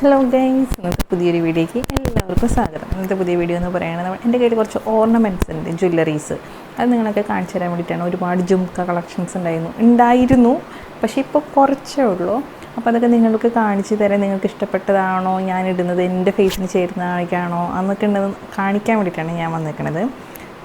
Hello guys ഇന്നത്തെ പുതിയൊരു വീഡിയോയ്ക്ക് എല്ലാവർക്കും സ്വാഗതം. ഇന്നത്തെ പുതിയ വീഡിയോ എന്ന് പറയുന്നത് എന്റെ കയ്യിൽ കുറച്ച് ഓർണമെന്റ്സ് ഉണ്ട് ജ്വല്ലറീസ് അത് നിങ്ങളൊക്കെ കാണിച്ചു തരാൻ വേണ്ടിയിട്ടാണ് ഒരുപാട് ജുംക്ക കളക്ഷൻസ് ഉണ്ടായിരുന്നു ഉണ്ടായിരുന്നു. പക്ഷേ ഇപ്പോൾ കുറച്ചേ ഉള്ളൂ. അപ്പോൾ അതൊക്കെ നിങ്ങൾക്ക് കാണിച്ചു തരാൻ നിങ്ങൾക്ക് ഇഷ്ടപ്പെട്ടതാണോ? ഞാൻ ഇടുന്നത് എന്റെ ഫേസിന് ചേരുന്നതാണോ അന്നൊക്കെ ഉണ്ടെന്ന് കാണിക്കാൻ വേണ്ടിയിട്ടാണ് ഞാൻ വന്നിരിക്കുന്നത്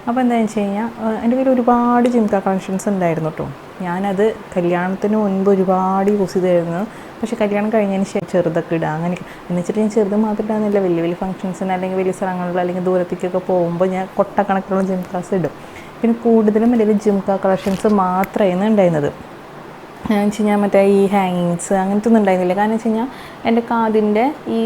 അപ്പോൾ എന്താണെന്ന് വെച്ച് കഴിഞ്ഞാൽ എന്റെ കയ്യിൽ ഒരുപാട് ജിംക കളക്ഷൻസ് ഉണ്ടായിരുന്നു കേട്ടോ. ഞാനത് കല്യാണത്തിന് മുൻപ് ഒരുപാട് യൂസ് ചെയ്തായിരുന്നു പക്ഷേ കല്യാണം കഴിഞ്ഞതിന് ശേഷം ചെറുതൊക്കെ ഇടുക അങ്ങനെ എന്ന് വെച്ചിട്ട് ഞാൻ ചെറുത് മാത്രം ഇടാന്നില്ല വലിയ വലിയ ഫംഗ്ഷൻസിന് അല്ലെങ്കിൽ വലിയ സ്ഥലങ്ങളിൽ അല്ലെങ്കിൽ ദൂരത്തേക്കൊക്കെ പോകുമ്പോൾ ഞാൻ കൊട്ടക്കണക്കിലുള്ള ജിംകാസ് ഇടും. പിന്നെ കൂടുതലും എന്റെ ജിംകാ കളക്ഷൻസ് മാത്രമായിരുന്നു ഉണ്ടായിരുന്നത്. ഞാൻ വെച്ച് കഴിഞ്ഞാൽ മറ്റേ ഈ ഹാങ്ങിങ്സ് അങ്ങനത്തെ ഒന്നും ഉണ്ടായിരുന്നില്ല. കാരണം വെച്ച് കഴിഞ്ഞാൽ എന്റെ കാതിന്റെ ഈ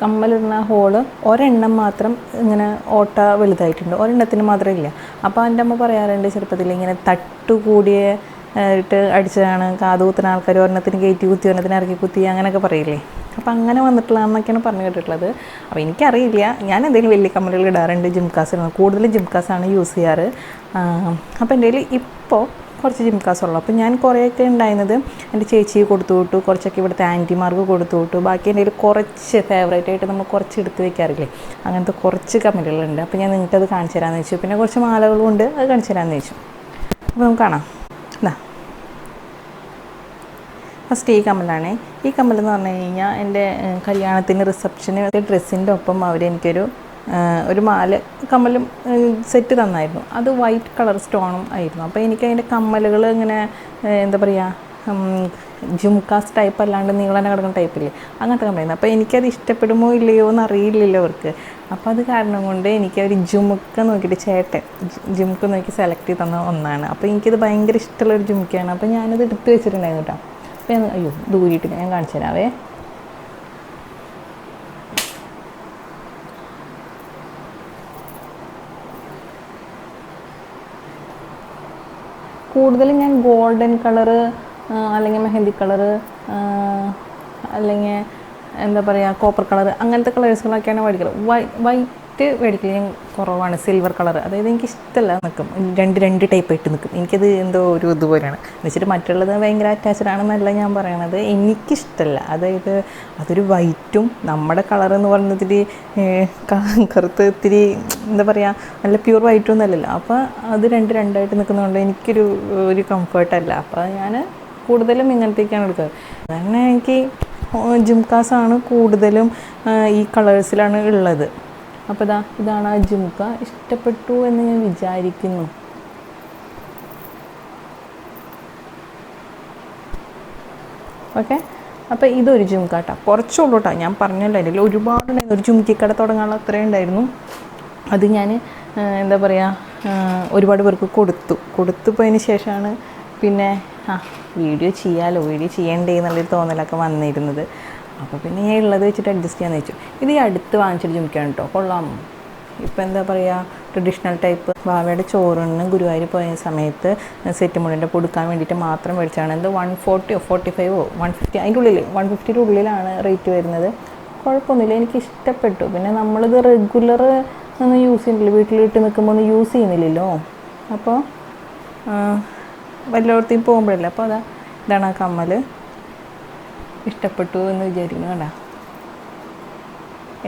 കമ്മലിടുന്ന ഹോൾ ഒരെണ്ണം മാത്രം ഇങ്ങനെ ഓട്ട വലുതായിട്ടുണ്ട്. ഒരെണ്ണത്തിന് മാത്രം ഇല്ല. അപ്പോൾ എന്റെ അമ്മ പറയാറുണ്ട് ചെറുപ്പത്തിൽ ഇങ്ങനെ തട്ടുകൂടിയ ഇട്ട് അടിച്ചതാണ്. കാതുകുത്തുന്ന ആൾക്കാർ ഒരെണ്ണത്തിന് കയറ്റി കുത്തി ഒരെണ്ണത്തിന് ഇറക്കി കുത്തി അങ്ങനെയൊക്കെ പറയില്ലേ? അപ്പോൾ അങ്ങനെ വന്നിട്ടുള്ളതെന്നൊക്കെയാണ് പറഞ്ഞു കേട്ടിട്ടുള്ളത് അപ്പോൾ എനിക്കറിയില്ല. ഞാൻ എന്തെങ്കിലും വലിയ കമ്മലുകൾ ഇടാറുണ്ട് ജിംകാസ് ഇടുന്നത് കൂടുതലും ജിംകാസാണ് യൂസ് ചെയ്യാറ്. അപ്പോൾ എന്റെ കയ്യിൽ ഇപ്പോൾ കുറച്ച് ജിംകാസ് ഉള്ളു അപ്പോൾ ഞാൻ കുറേയൊക്കെ ഉണ്ടായിരുന്നത് എന്റെ ചേച്ചി കൊടുത്തു വിട്ടു. കുറച്ചൊക്കെ ഇവിടുത്തെ ആന്റിമാർക്ക് കൊടുത്തു വിട്ടു. ബാക്കി എന്റെ കയ്യിൽ കുറച്ച് ഫേവറേറ്റ് ആയിട്ട് നമ്മൾ കുറച്ച് എടുത്ത് വെക്കാറില്ലേ? അങ്ങനത്തെ കുറച്ച് കമ്മലുകളുണ്ട് അപ്പോൾ ഞാൻ നിങ്ങൾക്കത് കാണിച്ചു തരാമെന്ന് വെച്ചു പിന്നെ കുറച്ച് മാലകളും ഉണ്ട്. അത് കാണിച്ചു തരാമെന്ന് വെച്ചു അപ്പോൾ നമുക്ക് കാണാം. എന്നാ? ഫസ്റ്റ് ഈ കമ്മലാണ്. ഈ കമ്മൽ എന്ന് പറഞ്ഞു കഴിഞ്ഞാൽ എന്റെ കല്യാണത്തിന് റിസപ്ഷന് ഡ്രസ്സിന്റെ ഒപ്പം അവർ എനിക്കൊരു ഒരു മാല കമ്മലും സെറ്റ് തന്നായിരുന്നു. അത് വൈറ്റ് കളർ സ്റ്റോണും ആയിരുന്നു. അപ്പോൾ എനിക്ക് അതിന്റെ കമ്മലുകൾ ഇങ്ങനെ എന്താ പറയുക ജുംകാസ് ടൈപ്പ് അല്ലാണ്ട് നീളനെ കിടക്കുന്ന ടൈപ്പില്ലേ അങ്ങനത്തെ കമ്മലായിരുന്നു. അപ്പോൾ എനിക്കത് ഇഷ്ടപ്പെടുമോ ഇല്ലയോ എന്ന് അറിയില്ലല്ലോ അവർക്ക്. അപ്പോൾ അത് കാരണം കൊണ്ട് എനിക്ക് അവർ ജുമുക്ക നോക്കിയിട്ട് ചേട്ടൻ ജുമുക്ക് നോക്കി സെലക്ട് ചെയ്ത് തന്ന ഒന്നാണ്. അപ്പോൾ എനിക്കത് ഭയങ്കര ഇഷ്ടമുള്ള ഒരു ജുമുക്കയാണ് അപ്പോൾ ഞാനത് എടുത്ത് വെച്ചിട്ടുണ്ടായിരുന്നു കേട്ടോ. അപ്പോൾ ഞാൻ അയ്യോ ദൂരിയിട്ട് ഞാൻ കാണിച്ചു തരാവേ. കൂടുതലും ഞാൻ ഗോൾഡൻ കളറ് അല്ലെങ്കിൽ മെഹന്തി കളറ് അല്ലെങ്കിൽ എന്താ പറയുക കോപ്പർ കളർ അങ്ങനത്തെ കളേഴ്സുകളൊക്കെയാണ് വൈ വൈറ്റ് മേടിക്കൽ കുറവാണ് സിൽവർ കളർ അതായത് എനിക്ക് ഇഷ്ടമല്ല നിൽക്കും രണ്ട് രണ്ട് ടൈപ്പ് ആയിട്ട് നിൽക്കും എനിക്കത് എന്തോ ഒരു ഇതുപോലെയാണ്. എന്ന് വെച്ചിട്ട് മറ്റുള്ളത് ഭയങ്കര അറ്റാച്ച്ഡ് ആണെന്നല്ല ഞാൻ പറയണത്. എനിക്കിഷ്ടമല്ല അതായത് അതൊരു വൈറ്റും നമ്മുടെ കളർ എന്ന് പറയുന്നത് ഇത്തിരി കറുത്ത് ഇത്തിരി എന്താ പറയുക നല്ല പ്യൂർ വൈറ്റും ഒന്നല്ലല്ലോ അപ്പോൾ അത് രണ്ട് രണ്ടായിട്ട് നിൽക്കുന്നതുകൊണ്ട് എനിക്കൊരു ഒരു കംഫർട്ടല്ല അപ്പോൾ ഞാൻ കൂടുതലും ഇങ്ങനത്തേക്കാണ് എടുക്കുക അതന്നെ എനിക്ക് ജിംകാസാണ് കൂടുതലും ഈ കളേഴ്സിലാണ് ഉള്ളത്. അപ്പോൾ ഇതാ ഇതാണ് ആ ജിംക ഇഷ്ടപ്പെട്ടു എന്ന് ഞാൻ വിചാരിക്കുന്നു. ഓക്കെ അപ്പോൾ ഇതൊരു ജുംകാട്ട കുറച്ചുള്ളൂ കേട്ടോ ഞാൻ പറഞ്ഞല്ലോ അതിൽ ഒരുപാടുണ്ടായിരുന്നു ഒരു ജുംക്കിക്കട തുടങ്ങാനുള്ള അത്രയും ഉണ്ടായിരുന്നു. അത് ഞാൻ എന്താ പറയുക ഒരുപാട് പേർക്ക് കൊടുത്തു. കൊടുത്തു പോയതിന് ശേഷമാണ് പിന്നെ ആ വീഡിയോ ചെയ്യാലോ വീഡിയോ ചെയ്യണ്ടേ എന്നുള്ളൊരു തോന്നലൊക്കെ വന്നിരുന്നത്. അപ്പോൾ പിന്നെ ഞാൻ ഉള്ളത് വെച്ചിട്ട് അഡ്ജസ്റ്റ് ചെയ്യാന്ന് വെച്ചു. ഇത് ഈ അടുത്ത് വാങ്ങിച്ചൊരു ജുംക്കാണ് കേട്ടോ കൊള്ളാം. ഇപ്പോൾ എന്താ പറയുക ട്രഡീഷണൽ ടൈപ്പ് ബാവയുടെ ചോറിന് ഗുരുവായൂർ പോയ സമയത്ത് സെറ്റ് മുണ്ടിന്റെ കൊടുക്കാൻ വേണ്ടിയിട്ട് മാത്രം മേടിച്ചാണ് എന്ത് വൺ ഫോർട്ടിയോ ഫോർട്ടി ഫൈവോ വൺ ഫിഫ്റ്റി അതിന്റെ ഉള്ളിൽ വൺ ഫിഫ്റ്റിയുടെ ഉള്ളിലാണ് റേറ്റ് വരുന്നത്. കുഴപ്പമൊന്നുമില്ല. എനിക്ക് ഇഷ്ടപ്പെട്ടു. പിന്നെ നമ്മളിത് റെഗുലർ ഒന്നും യൂസ് ചെയ്യുന്നില്ല. വീട്ടിലിട്ട് നിൽക്കുമ്പോൾ ഒന്നും യൂസ് ചെയ്യുന്നില്ലല്ലോ. അപ്പോൾ വല്ലയിടത്തേയും പോകുമ്പോഴല്ലേ? അപ്പോൾ അതാ ഇതാണ് ആ കമ്മൽ ഇഷ്ടപ്പെട്ടു എന്ന് വിചാരിക്കുന്നു കേട്ടാ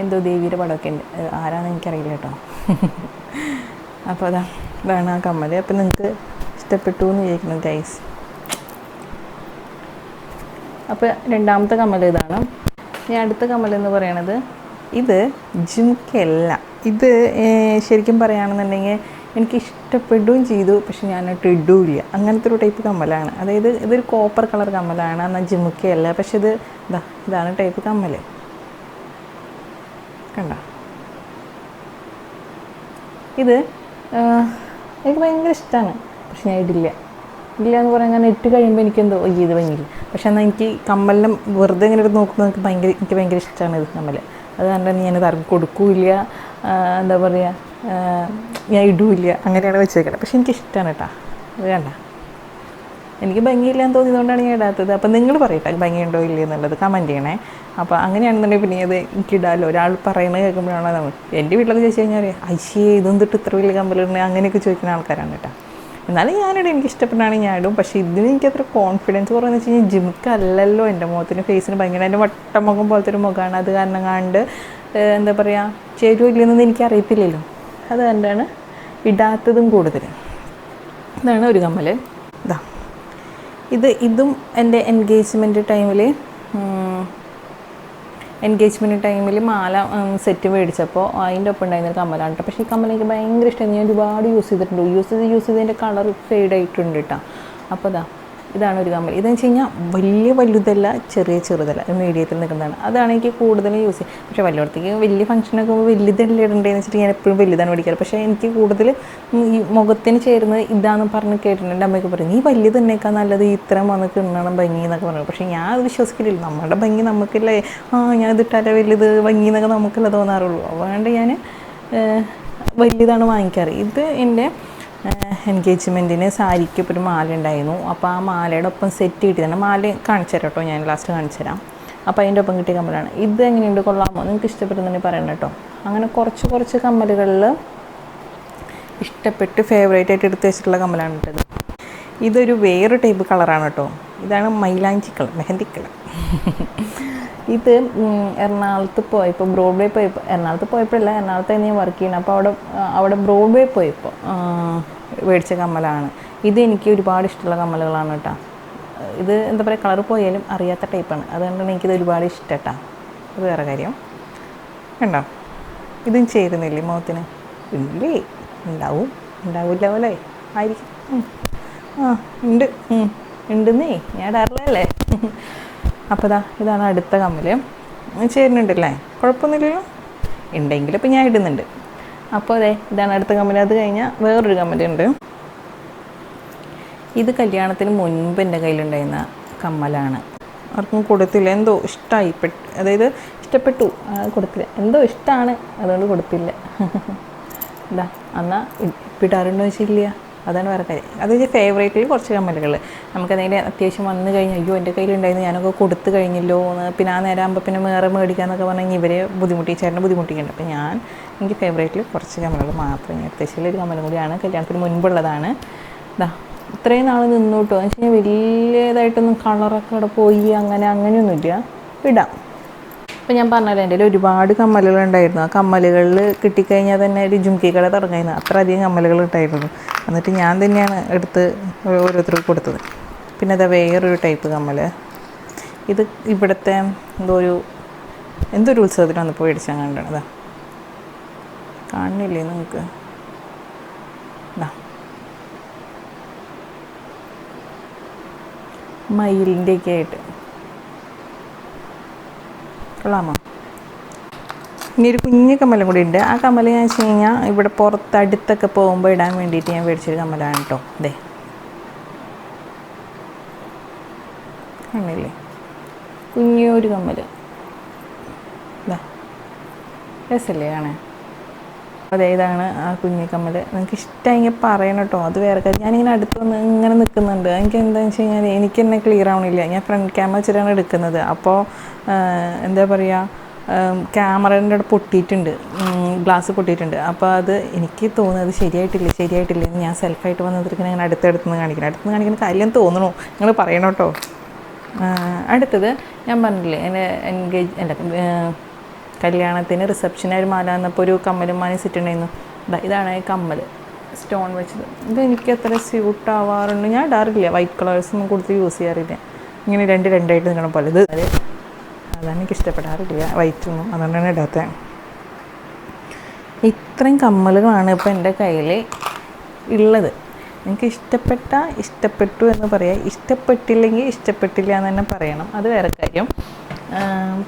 എന്തോ ദേവിയുടെ പടമൊക്കെ ഉണ്ട്. ആരാന്ന് എനിക്കറിയില്ല കേട്ടോ. അപ്പോൾ അതാ ഇതാണ് ആ കമ്മൽ അപ്പോൾ നിങ്ങൾക്ക് ഇഷ്ടപ്പെട്ടു എന്ന് വിചാരിക്കുന്നു ഗൈസ് അപ്പോൾ രണ്ടാമത്തെ കമ്മൽ ഇതാണ്. ഇനി അടുത്ത കമ്മൽ എന്ന് പറയണത് ഇത് ജിംക്കല്ല ഇത് ശരിക്കും പറയുകയാണെന്നുണ്ടെങ്കിൽ എനിക്ക് ഇഷ്ടപ്പെടുകയും ചെയ്തു പക്ഷെ ഞാൻ ഇടൂല്ല. അങ്ങനത്തെ ഒരു ടൈപ്പ് കമ്മലാണ്. അതായത് ഇതൊരു കോപ്പർ കളർ കമ്മലാണ് എന്നാൽ ജിമുക്കയല്ല. പക്ഷെ ഇത് ഇതാ ഇതാണ് ടൈപ്പ് കമ്മൽ കണ്ട? ഇത് എനിക്ക് ഭയങ്കര ഇഷ്ടമാണ് പക്ഷെ ഞാൻ ഇടില്ല. ഇല്ല എന്ന് പറയാൻ ഞാൻ ഇട്ട് കഴിയുമ്പോൾ എനിക്കെന്തോ എന്തോ ഇത് ഭയങ്കര പക്ഷെ എന്നാൽ എനിക്ക് കമ്മലിനെ വെറുതെ ഇങ്ങനെ എടുത്ത് നോക്കുന്നത് എനിക്ക് ഭയങ്കര എനിക്ക് ഭയങ്കര ഇഷ്ടമാണ് ഇത് കമ്മൽ അത് കണ്ടാൽ ഞാനിത് ആർക്കും കൊടുക്കൂല ആ, എന്താ പറയുക ഞാൻ ഇടൂല്ല. അങ്ങനെയാണ് വെച്ചേക്കണത്. പക്ഷെ എനിക്ക് ഇഷ്ടമാണ് കേട്ടോ അത് കണ്ട എനിക്ക് ഭംഗിയില്ലാന്ന് തോന്നിയതുകൊണ്ടാണ് ഞാൻ ഇടാത്തത്. അപ്പം നിങ്ങൾ പറയട്ടെ ഭംഗിയുണ്ടോ ഇല്ലേ എന്നുള്ളത് കമന്റ് ചെയ്യണേ. അപ്പോൾ അങ്ങനെയാണെന്നുണ്ടെങ്കിൽ പിന്നെ അത് എനിക്ക് ഇടാമല്ലോ ഒരാൾ പറയുന്നത് കേൾക്കുമ്പോഴാണ് നമ്മൾ എന്റെ വീട്ടിലൊക്കെ ചോദിച്ചു കഴിഞ്ഞാൽ ഐശ്യേ ഇതും തൊട്ട് ഇത്ര വലിയ കമ്പലുണ്ട് അങ്ങനെയൊക്കെ ചോദിക്കുന്ന ആൾക്കാരാണ് കേട്ടോ എന്നാലും ഞാനിടും. എനിക്ക് ഇഷ്ടപ്പെട്ടാണ് ഞാൻ ഇടും. പക്ഷേ ഇതിന് എനിക്ക് അത്ര കോൺഫിഡൻസ് കുറവെന്ന് വെച്ച് കഴിഞ്ഞാൽ അല്ലല്ലോ എന്റെ മുഖത്തിന് ഫേസിന് ഭയങ്കര എന്റെ വട്ടമുഖം പോലത്തെ ഒരു മുഖമാണ്. അത് കാരണം കണ്ട് എന്താ പറയുക ചേരുമില്ലെന്നൊന്നും എനിക്കറിയത്തില്ലല്ലോ. അത് കണ്ടാണ് ഇടാത്തതും കൂടുതൽ. ഇതാണ് ഒരു കമ്മൽ ഇതാ ഇത് ഇതും എന്റെ എൻഗേജ്മെന്റ് ടൈമിൽ എൻഗേജ്മെന്റ് ടൈമിൽ മാല സെറ്റ് മേടിച്ചപ്പോൾ അതിന്റെ ഒപ്പം ഉണ്ടായിരുന്ന ഒരു കമ്മലാണ് കേട്ടോ. പക്ഷേ ഈ കമ്മൽ എനിക്ക് ഭയങ്കര ഇഷ്ടമായിരുന്നു ഞാൻ ഒരുപാട് യൂസ് ചെയ്തിട്ടുണ്ട്. യൂസ് ചെയ്ത് യൂസ് ചെയ്തതിന്റെ കളർ ഫെയ്ഡ് ആയിട്ടുണ്ട് കേട്ടോ. അപ്പോൾ ഇതാ ഇതാണ് ഒരു കമ്മൽ ഇതെന്ന് വെച്ച് കഴിഞ്ഞാൽ വലിയ വലുതല്ല ചെറിയ ചെറുതല്ല. മീഡിയത്തിൽ നിൽക്കുന്നതാണ്. അതാണ് എനിക്ക് കൂടുതലും യൂസ് ചെയ്യുക. പക്ഷേ വല്ലയിടത്തേക്ക് വലിയ ഫംഗ്ഷനൊക്കെ പോകുമ്പോൾ വലുതല്ലേ ഇടണ്ടേന്ന് വെച്ചിട്ട് ഞാൻ എപ്പോഴും വലുതാണ് മേടിക്കാറ് പക്ഷേ എനിക്ക് കൂടുതൽ ഈ മുഖത്തിന് ചേരുന്നത് ഇതാന്ന് പറഞ്ഞ് കേട്ടിട്ടുണ്ട് അമ്മയൊക്കെ പറയും നീ വലിയ തന്നെയൊക്കെ നല്ലത്. ഇത്രയും വന്ന് കിണ്ണണം ഭംഗി എന്നൊക്കെ പറഞ്ഞു. പക്ഷേ ഞാൻ അത് വിശ്വസിക്കില്ല നമ്മുടെ ഭംഗി നമുക്കല്ലേ ആ ഞാൻ ഇതിട്ടാലേ വലുത് ഭംഗി എന്നൊക്കെ നമുക്കല്ലേ തോന്നാറുള്ളൂ. അതുകൊണ്ട് ഞാൻ വലിയതാണ് വാങ്ങിക്കാറ്. ഇത് എന്റെ എൻഗേജ്മെന്റിന് സാരിക്ക് ഒരു മാല ഉണ്ടായിരുന്നു. അപ്പോൾ ആ മാലയുടെ ഒപ്പം സെറ്റ് കിട്ടിയതാണ് മാല കാണിച്ചു തരാം കേട്ടോ ഞാൻ ലാസ്റ്റ് കാണിച്ചു തരാം. അപ്പോൾ അതിന്റെ ഒപ്പം കിട്ടിയ കമ്മലാണ്. ഇത് എങ്ങനെയുണ്ട്? കൊള്ളാമോ? നിങ്ങൾക്ക് ഇഷ്ടപ്പെടുന്നുണ്ടെങ്കിൽ പറയണം കേട്ടോ. അങ്ങനെ കുറച്ച് കുറച്ച് കമ്മലുകളിൽ ഇഷ്ടപ്പെട്ട് ഫേവറേറ്റ് ആയിട്ട് എടുത്ത് വെച്ചിട്ടുള്ള കമ്മലാണ് കേട്ടത് ഇതൊരു വേറൊരു ടൈപ്പ് കളറാണ് കേട്ടോ. ഇതാണ് മൈലാഞ്ചി കളർ മെഹന്തി ഇത് എറണാകുളത്ത് പോയപ്പോൾ ബ്രോഡ്വേ പോയപ്പോൾ എറണാകുളത്ത് പോയപ്പോഴല്ല എറണാകുളത്ത് ഞാൻ വർക്ക് ചെയ്യണം. അപ്പോൾ അവിടെ അവിടെ ബ്രോഡ്വേ പോയപ്പോൾ മേടിച്ച കമ്മലാണ്. ഇത് എനിക്ക് ഒരുപാട് ഇഷ്ടമുള്ള കമ്മലുകളാണ് കേട്ടോ. ഇത് എന്താ പറയുക കളർ പോയാലും അറിയാത്ത ടൈപ്പാണ് അതുകൊണ്ടാണ് എനിക്കിത് ഒരുപാട് ഇഷ്ടം കേട്ടോ അത് വേറെ കാര്യം. കണ്ടോ? ഇതും ചേരുന്നില്ലേ മുഖത്തിന്? ഇല്ലേ? ഉണ്ടാവും. ഉണ്ടാവില്ല പോലെ. ആയിരിക്കും. ആ ഉണ്ട്. ഉണ്ടെന്നേ. ഞാൻ ഇടാറില്ലല്ലേ? അപ്പോൾ ഇതാ ഇതാണ് അടുത്ത കമ്മൽ ചേരുന്നുണ്ടല്ലേ? കുഴപ്പമൊന്നുമില്ലല്ലോ? ഉണ്ടെങ്കിൽ ഇപ്പം ഞാൻ ഇടുന്നുണ്ട്. അപ്പോൾ അതെ ഇതാണ് അടുത്ത കമ്മൽ അത് കഴിഞ്ഞാൽ വേറൊരു കമ്മലുണ്ട്. ഇത് കല്യാണത്തിന് മുൻപ് എന്റെ കയ്യിലുണ്ടായിരുന്ന കമ്മലാണ്. ആർക്കും കൊടുത്തില്ല. എന്തോ ഇഷ്ടമായി അതായത് ഇഷ്ടപ്പെട്ടു. കൊടുത്തില്ല. എന്തോ ഇഷ്ടമാണ് അതുകൊണ്ട് കൊടുത്തില്ല. ഇതാ എന്നാൽ ഇപ്പിടാറുണ്ടോ വെച്ചില്ല അതാണ് വേറെ കാര്യം. അത് ഫേവറേറ്റിൽ കുറച്ച് കമ്മലുകൾ നമുക്കതിന്റെ അത്യാവശ്യം വന്നു കഴിഞ്ഞാൽ അയ്യോ എന്റെ കയ്യിലുണ്ടായിരുന്നു ഞാനൊക്കെ കൊടുത്തു കഴിഞ്ഞല്ലോ എന്ന് പിന്നെ ആ നേരം ആകുമ്പോൾ പിന്നെ വേറെ മേടിക്കാന്നൊക്കെ പറഞ്ഞാൽ ഇവരെ ബുദ്ധിമുട്ടി ചേട്ടനെ ബുദ്ധിമുട്ടിക്കുന്നുണ്ട്. അപ്പോൾ ഞാൻ എനിക്ക് ഫേവറേറ്റിൽ കുറച്ച് കമ്മലുകൾ മാത്രം ഞാൻ അത്യാവശ്യം ഒരു കമ്മലും കൂടിയാണ്. കല്യാണത്തിന് മുൻപുള്ളതാണ്. ഇതാ ഇത്രയും നാൾ നിന്നു കേട്ടോ. എന്ന് വെച്ച് കഴിഞ്ഞാൽ വലിയതായിട്ടൊന്നും കളറൊക്കെ അവിടെ പോയി അങ്ങനെ അങ്ങനെയൊന്നുമില്ല. ഇടാം. ഇപ്പം ഞാൻ പറഞ്ഞല്ലോ എന്റെ ഒരുപാട് കമ്മലുകൾ ഉണ്ടായിരുന്നു. ആ കമ്മലുകളിൽ കിട്ടിക്കഴിഞ്ഞാൽ തന്നെ ഒരു ജുംക്കി കട തുടങ്ങിയിരുന്നു. അത്ര അധികം കമ്മലുകൾ ഉണ്ടായിരുന്നു എന്നിട്ട് ഞാൻ തന്നെയാണ് എടുത്ത് ഓരോരുത്തർക്ക് കൊടുത്തത്. പിന്നെ അതാ വേറൊരു ടൈപ്പ് കമ്മൽ ഇത് ഇവിടുത്തെ എന്തോ ഒരു എന്തൊരു ഉത്സവത്തിന് വന്നപ്പോൾ മേടിച്ചാൽ കണ്ടത് കാണുന്നില്ലേ നിങ്ങൾക്ക്? മയിലിന്റെയൊക്കെ ആയിട്ട്. കൊള്ളാമോ? ഇനി ഒരു കുഞ്ഞു കമ്മലും കൂടി ഉണ്ട്. ആ കമ്മൽ ഞാൻ വെച്ച് കഴിഞ്ഞാൽ ഇവിടെ പുറത്ത് അടുത്തൊക്കെ പോകുമ്പോൾ ഇടാൻ വേണ്ടിയിട്ട് ഞാൻ മേടിച്ചൊരു കമ്മലാണ് കേട്ടോ അതെ കണ്ണില്ലേ? കുഞ്ഞൊരു കമ്മൽ ഇതാ രസമല്ലേ കാണാൻ? അതെ ഇതാണ് ആ കുഞ്ഞി കമ്മൽ നിങ്ങൾക്ക് ഇഷ്ടമെങ്കിൽ പറയണം കേട്ടോ. അത് വേറെ കാര്യം. ഞാനിങ്ങനെ അടുത്ത് വന്ന് ഇങ്ങനെ നിൽക്കുന്നുണ്ട്. എനിക്ക് എന്താണെന്ന് വെച്ച് കഴിഞ്ഞാൽ എനിക്ക് തന്നെ ക്ലിയർ ആവണില്ല. ഞാൻ ഫ്രണ്ട് ക്യാമറ വെച്ചിട്ടാണ് എടുക്കുന്നത്. അപ്പോൾ എന്താ പറയുക ക്യാമറേന്റെ അവിടെ പൊട്ടിയിട്ടുണ്ട്. ഗ്ലാസ് പൊട്ടിയിട്ടുണ്ട്. അപ്പോൾ അത് എനിക്ക് തോന്നുന്നത് ശരിയായിട്ടില്ല ശരിയായിട്ടില്ല ഞാൻ സെൽഫായിട്ട് വന്നതിരിക്കുന്ന അടുത്തടുത്ത് നിന്ന് കാണിക്കണം അടുത്ത് നിന്ന് കാണിക്കുന്ന കാര്യം തോന്നണു. നിങ്ങൾ പറയണം കേട്ടോ. അടുത്തത് ഞാൻ പറഞ്ഞില്ലേ എന്റെ എൻഗേജ് എന്റെ കല്യാണത്തിന് റിസപ്ഷന് ഒരു മാല എന്നപ്പോൾ ഒരു കമ്മലും മാനി സെറ്റ് ഉണ്ടായിരുന്നു ദാ ഇതാണ് കമ്മൽ സ്റ്റോൺ വെച്ചത്. ഇത് എനിക്ക് അത്ര സ്യൂട്ട് ആവാറുണ്ട്. ഞാൻ ഇടാറില്ല. വൈറ്റ് കളേഴ്സ് ഒന്നും കൊടുത്ത് യൂസ് ചെയ്യാറില്ല. ഇങ്ങനെ രണ്ട് രണ്ടായിട്ട് നിൽക്കണം പോലെ. ഇത് അത് അതാണ് എനിക്ക് ഇഷ്ടപ്പെടാറില്ല. വൈറ്റ് ഒന്നും. അതുകൊണ്ടാണ് ഇടാത്തത് ഇത്രയും കമ്മലുകളാണ് ഇപ്പോൾ എന്റെ കയ്യിൽ ഉള്ളത്. എനിക്ക് ഇഷ്ടപ്പെട്ട ഇഷ്ടപ്പെട്ടു എന്ന് പറയാം. ഇഷ്ടപ്പെട്ടില്ലെങ്കിൽ ഇഷ്ടപ്പെട്ടില്ല എന്ന് തന്നെ പറയണം. അത് വേറെ കാര്യം.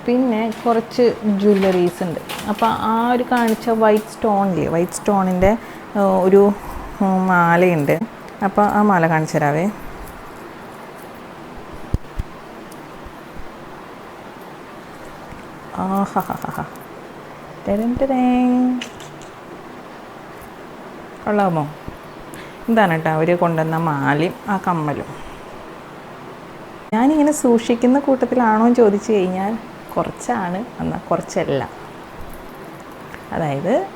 പിന്നെ കുറച്ച് ജ്വല്ലറീസ് ഉണ്ട്. അപ്പോൾ ആ ഒരു കാണിച്ച വൈറ്റ് സ്റ്റോണില്ലേ വൈറ്റ് സ്റ്റോണിന്റെ ഒരു മാലയുണ്ട്. അപ്പോൾ ആ മാല കാണിച്ചു തരാവേ. കൊള്ളാമോ? ഇതാണ് കേട്ടോ അവർ കൊണ്ടുവന്ന മാലയും ആ കമ്മലും. ഞാനിങ്ങനെ സൂക്ഷിക്കുന്ന കൂട്ടത്തിലാണോ എന്ന് ചോദിച്ചു കഴിഞ്ഞാൽ കുറച്ചാണ്. എന്നാൽ കുറച്ചല്ല. അതായത്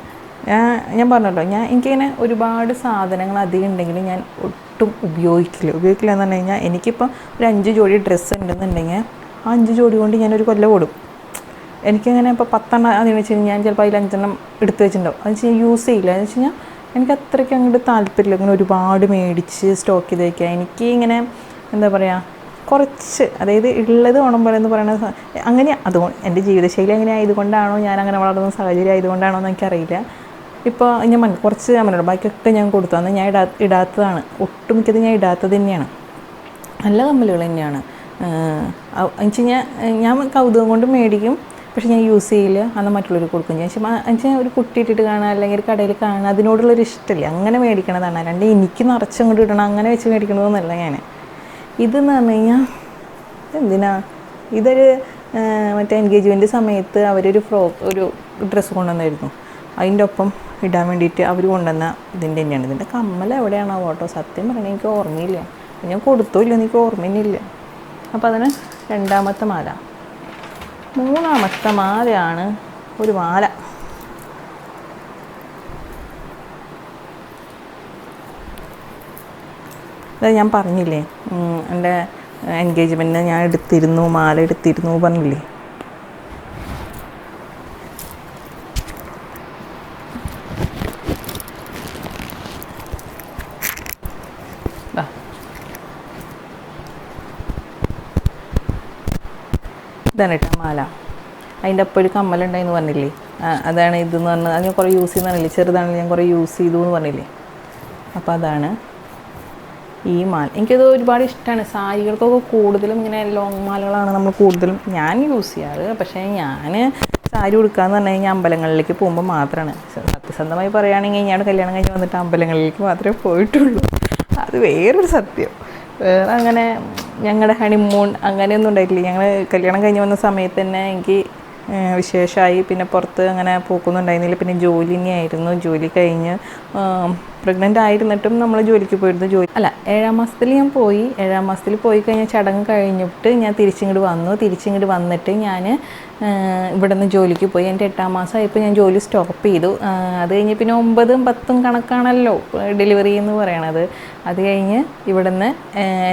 ഞാൻ ഞാൻ പറഞ്ഞല്ലോ ഞാൻ എനിക്കിങ്ങനെ ഒരുപാട് സാധനങ്ങൾ അധികം ഉണ്ടെങ്കിൽ ഞാൻ ഒട്ടും ഉപയോഗിക്കില്ല. ഉപയോഗിക്കില്ല എന്ന് പറഞ്ഞു കഴിഞ്ഞാൽ എനിക്കിപ്പം ഒരു അഞ്ച് ജോഡി ഡ്രസ്സ് ഉണ്ടെന്നുണ്ടെങ്കിൽ ആ അഞ്ച് ജോഡി കൊണ്ട് ഞാനൊരു കൊല്ലം ഓടും. എനിക്കങ്ങനെ ഇപ്പോൾ പത്തെണ്ണം അതെന്ന് വെച്ച് കഴിഞ്ഞാൽ ഞാൻ ചിലപ്പോൾ അതിൽ അഞ്ചെണ്ണം എടുത്ത് വെച്ചിട്ടുണ്ടാവും. അത് വെച്ച് യൂസ് ചെയ്യില്ല. എന്ന് വെച്ച് കഴിഞ്ഞാൽ എനിക്ക് അത്രയ്ക്ക് അങ്ങോട്ട് താല്പര്യമില്ല. ഇങ്ങനെ ഒരുപാട് മേടിച്ച് സ്റ്റോക്ക് ചെയ്ത് വയ്ക്കുക എനിക്ക് ഇങ്ങനെ എന്താ പറയുക കുറച്ച് അതായത് ഉള്ളത് ഓണം പോലെ എന്ന് പറയുന്നത് അങ്ങനെ അതുകൊണ്ട് എന്റെ ജീവിതശൈലി അങ്ങനെ ആയതുകൊണ്ടാണോ ഞാൻ അങ്ങനെ വളർന്ന സാഹചര്യം ആയതുകൊണ്ടാണോ എന്ന് എനിക്കറിയില്ല. ഇപ്പോൾ ഞാൻ കുറച്ച് അമ്മനോട് ബാക്കിയൊക്കെ ഞാൻ കൊടുത്തു. അന്ന് ഞാൻ ഇടാ ഇടാത്തതാണ്. ഒട്ടുമിക്കത് ഞാൻ ഇടാത്തത് തന്നെയാണ്. നല്ല കമ്മലുകൾ തന്നെയാണ്. എന്ന് ഞാൻ ഞാൻ കൗതുകം കൊണ്ട് മേടിക്കും. പക്ഷേ ഞാൻ യൂസ് ചെയ്യില്ല. അന്ന് മറ്റുള്ളവർ കൊടുക്കും ഞാൻ വെച്ചാൽ ഒരു കുട്ടി ഇട്ടിട്ട് കാണാൻ അല്ലെങ്കിൽ ഒരു കടയിൽ കാണാൻ അതിനോടുള്ളൊരു ഇഷ്ടമില്ല. അങ്ങനെ മേടിക്കണതാണ്. അല്ലാണ്ട് എനിക്ക് നിറച്ചങ്ങോട്ട് ഇടണം അങ്ങനെ വെച്ച് മേടിക്കണതെന്നല്ല ഞാൻ ഇതെന്ന് പറഞ്ഞു കഴിഞ്ഞാൽ എന്തിനാ? ഇതൊരു മറ്റേ എൻഗേജ്മെന്റ് സമയത്ത് അവരൊരു ഫ്രോക്ക് ഒരു ഡ്രസ്സ് കൊണ്ടുവന്നായിരുന്നു. അതിന്റെ ഒപ്പം ഇടാൻ വേണ്ടിയിട്ട് അവർ കൊണ്ടുവന്ന ഇതിന്റെ തന്നെയാണ്. ഇതിന്റെ കമ്മൽ എവിടെയാണ് ആ ഫോട്ടോ സത്യം പറഞ്ഞാൽ എനിക്ക് ഓർമ്മയില്ല. ഞാൻ കൊടുത്തോ ഇല്ല എനിക്ക് ഓർമ്മയില്ല അപ്പോൾ അതിന് രണ്ടാമത്തെ മാല. മൂന്നാമത്തെ മാലയാണ് ഒരു മാല. അത് ഞാൻ പറഞ്ഞില്ലേ എന്റെ എൻഗേജ്മെന്റിന് ഞാൻ എടുത്തിരുന്നു മാല എടുത്തിരുന്നു പറഞ്ഞില്ലേ. ഇതാണ് കേട്ടോ മാല. അതിന്റെ അപ്പോൾ ഒരു കമ്മലുണ്ടായിന്ന് പറഞ്ഞില്ലേ? അതാണ് ഇതെന്ന് പറഞ്ഞത് അത് ഞാൻ കുറേ യൂസ് ചെയ്യുന്ന പറഞ്ഞില്ലേ? ചെറുതാണെങ്കിൽ ഞാൻ കുറേ യൂസ് ചെയ്തു എന്ന് പറഞ്ഞില്ലേ? അപ്പോൾ അതാണ് ഈ മാല. എനിക്കത് ഒരുപാട് ഇഷ്ടമാണ് സാരികൾക്കൊക്കെ കൂടുതലും ഇങ്ങനെ ലോങ് മാലകളാണ് നമ്മൾ കൂടുതലും ഞാൻ യൂസ് ചെയ്യാറ്. പക്ഷേ ഞാൻ സാരി ഉടുക്കാന്ന് പറഞ്ഞു കഴിഞ്ഞാൽ അമ്പലങ്ങളിലേക്ക് പോകുമ്പോൾ മാത്രമാണ് സത്യസന്ധമായി പറയുകയാണെങ്കിൽ ഞാൻ കല്യാണം കഴിഞ്ഞ് വന്നിട്ട് അമ്പലങ്ങളിലേക്ക് മാത്രമേ പോയിട്ടുള്ളൂ. അത് വേറൊരു സത്യം. വേറെ അങ്ങനെ ഞങ്ങളുടെ ഹണിമൂൺ അങ്ങനെയൊന്നും ഉണ്ടായിട്ടില്ല. ഞങ്ങൾ കല്യാണം കഴിഞ്ഞ് വന്ന സമയത്ത് തന്നെ എനിക്ക് വിശേഷമായി പിന്നെ പുറത്ത് അങ്ങനെ പോക്കൊന്നും ഉണ്ടായിരുന്നില്ല. പിന്നെ ജോലി തന്നെയായിരുന്നു. ജോലി കഴിഞ്ഞ് പ്രഗ്നന്റ് ആയിരുന്നിട്ടും നമ്മൾ ജോലിക്ക് പോയിരുന്നു. ജോലി അല്ല ഏഴാം മാസത്തിൽ ഞാൻ പോയി. ഏഴാം മാസത്തിൽ പോയി കഴിഞ്ഞാൽ ചടങ്ങ് കഴിഞ്ഞിട്ട് ഞാൻ തിരിച്ചിങ്ങോട്ട് വന്നു. തിരിച്ചിങ്ങോട്ട് വന്നിട്ട് ഞാൻ ഇവിടെ നിന്ന് ജോലിക്ക് പോയി. എന്റെ എട്ടാം മാസമായപ്പോൾ ഞാൻ ജോലി സ്റ്റോപ്പ് ചെയ്തു. അത് കഴിഞ്ഞ് പിന്നെ ഒമ്പതും പത്തും കണക്കാണല്ലോ ഡെലിവറി എന്ന് പറയണത്. അത് കഴിഞ്ഞ് ഇവിടെ നിന്ന്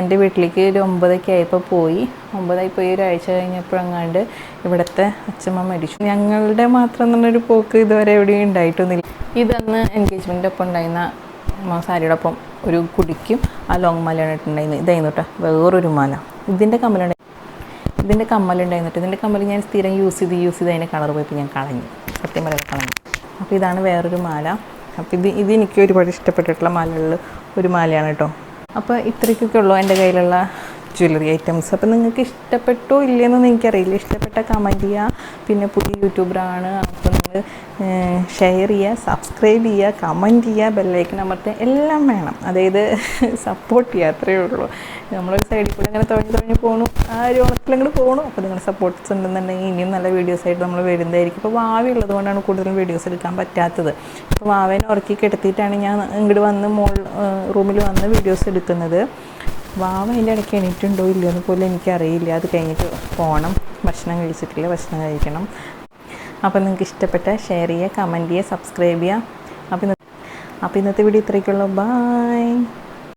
എന്റെ വീട്ടിലേക്ക് ഒരു ഒമ്പതൊക്കെ ആയപ്പോൾ പോയി. ഒമ്പതായി പോയി ഒരാഴ്ച കഴിഞ്ഞപ്പോഴെങ്ങാണ്ട് ഇവിടുത്തെ അച്ഛമ്മ മരിച്ചു. ഞങ്ങളുടെ മാത്രം എന്നൊരു പോക്ക് ഇതുവരെ എവിടെയും ഉണ്ടായിട്ടൊന്നുമില്ല. ഇതന്ന് എൻഗേജ്മെന്റ് ഒപ്പം ഉണ്ടായിരുന്ന സാരിയോടൊപ്പം ഒരു കുടിക്കും ആ ലോങ് മാലയാണ് ഇട്ടുണ്ടായിരുന്നത്. ഇതായിരുന്നു കേട്ടോ വേറൊരു മാല. ഇതിന്റെ കമ്മലുണ്ട്. ഇതിന്റെ കമ്മലുണ്ടായിരുന്നിട്ട് ഇതിന്റെ കമ്മൽ ഞാൻ സ്ഥിരം യൂസ് ചെയ്ത് യൂസ് ചെയ്ത് അതിന്റെ കളർ പോയപ്പോൾ ഞാൻ കളഞ്ഞു. സത്യം പറയാൻ കളഞ്ഞു. അപ്പോൾ ഇതാണ് വേറൊരു മാല. അപ്പോൾ ഇത് ഇത് എനിക്ക് ഒരുപാട് ഇഷ്ടപ്പെട്ടിട്ടുള്ള മാലകളിൽ ഒരു മാലയാണ് കേട്ടോ. അപ്പോൾ ഇത്രയ്ക്കൊക്കെ ഉള്ളൂ എന്റെ കയ്യിലുള്ള ജ്വല്ലറി ഐറ്റംസ് അപ്പോൾ നിങ്ങൾക്ക് ഇഷ്ടപ്പെട്ടോ ഇല്ലയെന്നൊന്നും എനിക്കറിയില്ല. ഇഷ്ടപ്പെട്ട കമന്റ് ചെയ്യുക പിന്നെ പുതിയ യൂട്യൂബറാണ് അപ്പോൾ നിങ്ങൾ ഷെയർ ചെയ്യുക സബ്സ്ക്രൈബ് ചെയ്യുക കമന്റ് ചെയ്യുക ബെല്ലൈക്കൻ അമർത്തുക. എല്ലാം വേണം. അതായത് സപ്പോർട്ട് ചെയ്യുക അത്രയേ ഉള്ളൂ. നമ്മളൊരു സൈഡിൽ കൂടെ അങ്ങനെ തുഴഞ്ഞ് തുഴഞ്ഞ് പോകണു ആ ഒരു ഓണത്തിൽ അങ്ങോട്ട് പോകണു അപ്പോൾ നിങ്ങളുടെ സപ്പോർട്ട്സ് ഉണ്ടെന്നുണ്ടെങ്കിൽ ഇനിയും നല്ല വീഡിയോസായിട്ട് നമ്മൾ വരുന്നതായിരിക്കും. ഇപ്പോൾ വാവി ഉള്ളതുകൊണ്ടാണ് കൂടുതലും വീഡിയോസ് എടുക്കാൻ പറ്റാത്തത്. അപ്പോൾ വാവേനെ ഉറക്കി കിടത്തിയിട്ടാണ് ഞാൻ ഇങ്ങോട്ട് വന്ന് മോൾ റൂമിൽ വന്ന് വീഡിയോസ് എടുക്കുന്നത്. വാവ അതിന്റെ ഇടയ്ക്ക് എണീറ്റുണ്ടോ ഇല്ലയോ എന്ന് പോലും എനിക്കറിയില്ല. അത് കഴിഞ്ഞിട്ട് പോകണം ഭക്ഷണം കഴിച്ചിട്ടില്ല ഭക്ഷണം കഴിക്കണം. അപ്പോൾ നിങ്ങൾക്ക് ഇഷ്ടപ്പെട്ട ഷെയർ ചെയ്യുക കമന്റ് ചെയ്യുക സബ്സ്ക്രൈബ് ചെയ്യുക. അപ്പോൾ അപ്പോൾ ഇന്നത്തെ വീഡിയോ ഇത്രയ്ക്കുള്ളൂ ബായ്